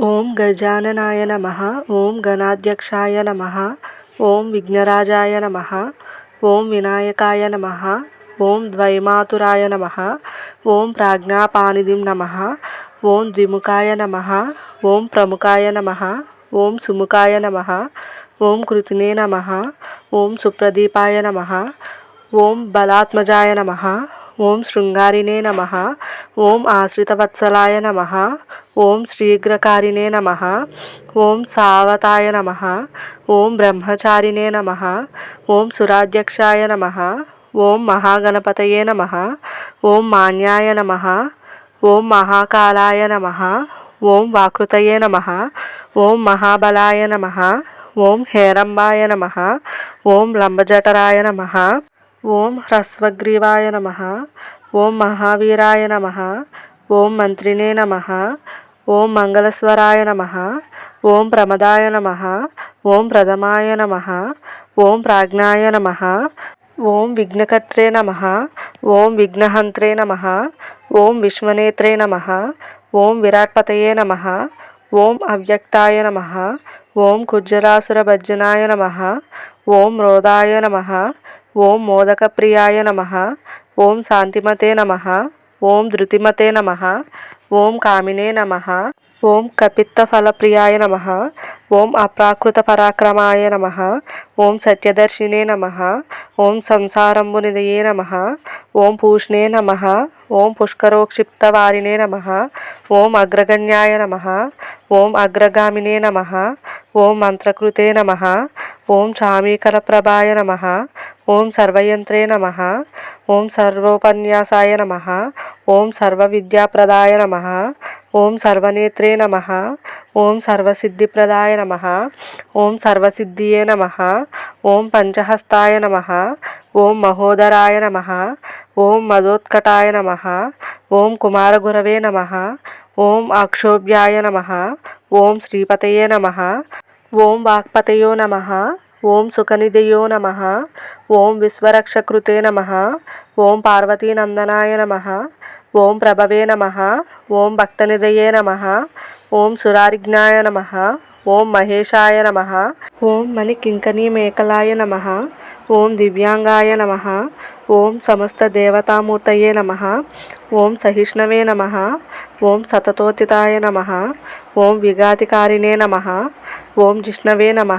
ఓం గజాననాయ నమ ఓం గణాధ్యక్షాయ నమ ఓం విఘ్నరాజాయ నమ ఓం వినాయకాయ నమ ఓం ద్వైమాతురాయ నమ ఓం ప్రాజ్ఞాపానిధిం నమ ఓం ద్విముఖాయ నమ ఓం ప్రముఖాయ నమ ఓం సుముఖాయ నమ ఓం కృతినే నమ ఓం సుప్రదీపాయ నమ ఓం బలాత్మజాయ నమ ఓం శృంగారినే నమ ఓం ఆశ్రితవత్సలాయ నమ ఓం శీఘ్రకారిణే నమ ఓం సావతాయ నమ ఓం బ్రహ్మచారిణే నమ ఓం సురాధ్యక్షాయ నమ ఓం మహాగణపతయే నమ ఓం మాన్యాయ నమ ఓం మహాకాలాయ నమ ఓం వాకృతయే నమ ఓం మహాబలాయ నమ ఓం హేరంబాయ నమ ఓం లంబజటరాయ నమ ఓం హ్రస్వగ్రీవాయ నమ ఓం మహావీరాయ నమ ఓం మంత్రినే నమ ఓం మంగళస్వరాయ నమ ఓం ప్రమదాయ నమ ఓం ప్రథమాయ నమ ఓం ప్రాజ్ఞాయ నమ ఓం విఘ్నకర్త్రే నమ ఓం విఘ్నహంత్రే నమ ఓం విశ్వనేత్రే నమ ఓం విరాట్పతయే నమ ఓం అవ్యక్తాయ నమ ఓం కుజ్జరాసురభజ్జనాయ నమ ఓం రోదాయ నమ ఓం మోదకప్రియాయ నమ ఓం శాంతిమతే నమ ఓం ధృతిమతే నమ ఓం కామినే నమ ఓం కపిత్తఫలప్రియాయ నమ ఓం అప్రాకృత పరాక్రమాయ నమ ఓం సత్యదర్శినే నమ ఓం సంసారంబునిదయే నమ ఓం పూష్ణే నమ ఓం పుష్కరోక్షిప్తవారినే నమ ఓం అగ్రగణ్యాయ నమ ఓం అగ్రగామినే నమ ఓం మంత్రకృతే నమ ఓం చామీకరప్రభాయ నమ ఓం సర్వయంత్రే నమ ఓం సర్వోపన్యాసాయ నమ ఓం సర్వవిద్యాప్రదాయ నమ ఓం సర్వనేత్రే నమ ఓం సర్వసిద్ధిప్రదాయ నమ ఓం సర్వసిద్ధియే నమ ఓం పంచహస్తాయ నమ ఓం మహోదరాయ నమ ఓం మదోత్కటాయ నమ ఓం కుమారగురవే నమ ఓం అక్షోభ్యాయ నమ ఓం శ్రీపతయే నమ ఓం వాక్పతయో నమ ఓం సుఖనిధయో నమ ఓం విశ్వరక్షకృతే నమ ఓం పార్వతీనందనాయ నమ ఓం ప్రభవే నమ ఓం భక్తనిధయే నమ ఓం సురారిజ్ఞాయ నమ ఓం మహేశాయ నమ ఓం మణికింకణీ మేకలాయ నమ ఓం దివ్యాంగాయ నమ ఓం సమస్త దేవతామూర్తయే నమ ఓం సహిష్ణవే నమ ఓం సతతోతితాయ నమ ఓం విఘాతికారిణే నమ ఓం జిష్ణవే నమ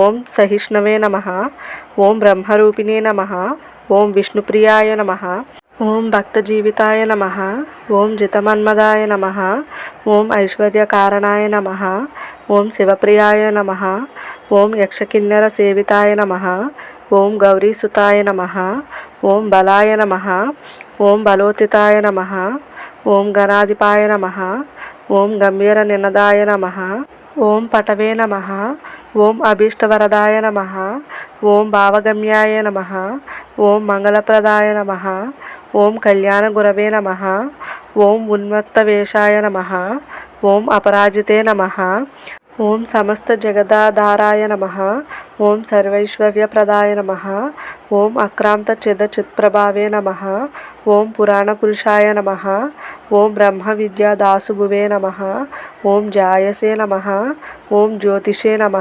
ఓం సహిష్ణవే నమ ఓం బ్రహ్మరూపిణే నమ ఓం విష్ణుప్రియాయ నమ ఓం భక్తజీవితాయ నమ ఓం జితమన్మదాయ నమ ఓం ఐశ్వర్యకారణాయ నమ ఓం శివప్రియాయ నమ ఓం యక్షకిన్నెర సేవితాయ నమ ఓం గౌరీసుతాయ నమ ఓం బలాయ నమ ఓం బలోతితాయ నమ ఓం గణాధిపాయ నమ ఓం గంభీర నినదాయ నమ ఓం పటవే నమ. ఓం అభీష్టవరదాయ నమ. ఓం భావగమ్యాయ నమ. ఓం మంగళప్రదాయ నమ. ఓం కళ్యాణ గురవే నమ. ఓం ఉన్మత్త వేషాయ నమ. ఓం అపరాజితే నమ. ఓం సమస్త జగదాధారాయ నమ. ఓం సర్వైశ్వర్యప్రదాయ నమ. ఓం అక్రాంత చిద చిత్ప్రభావే నమ. ఓం పురాణపురుషాయ నమ. ఓం బ్రహ్మ విద్యా దాసుభువే నమ. ఓం జాయసే నమ. ఓం జ్యోతిషే నమ.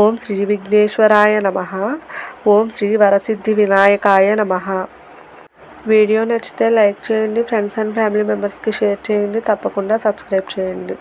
ఓం శ్రీ విఘ్నేశ్వరాయ నమ. ఓం శ్రీ వరసిద్ధి వినాయకాయ నమ. వీడియో నచ్చితే లైక్ చేయండి ఫ్రెండ్స్ అండ్ ఫ్యామిలీ మెంబర్స్కి షేర్ చేయండి తప్పకుండా సబ్స్క్రైబ్ చేయండి.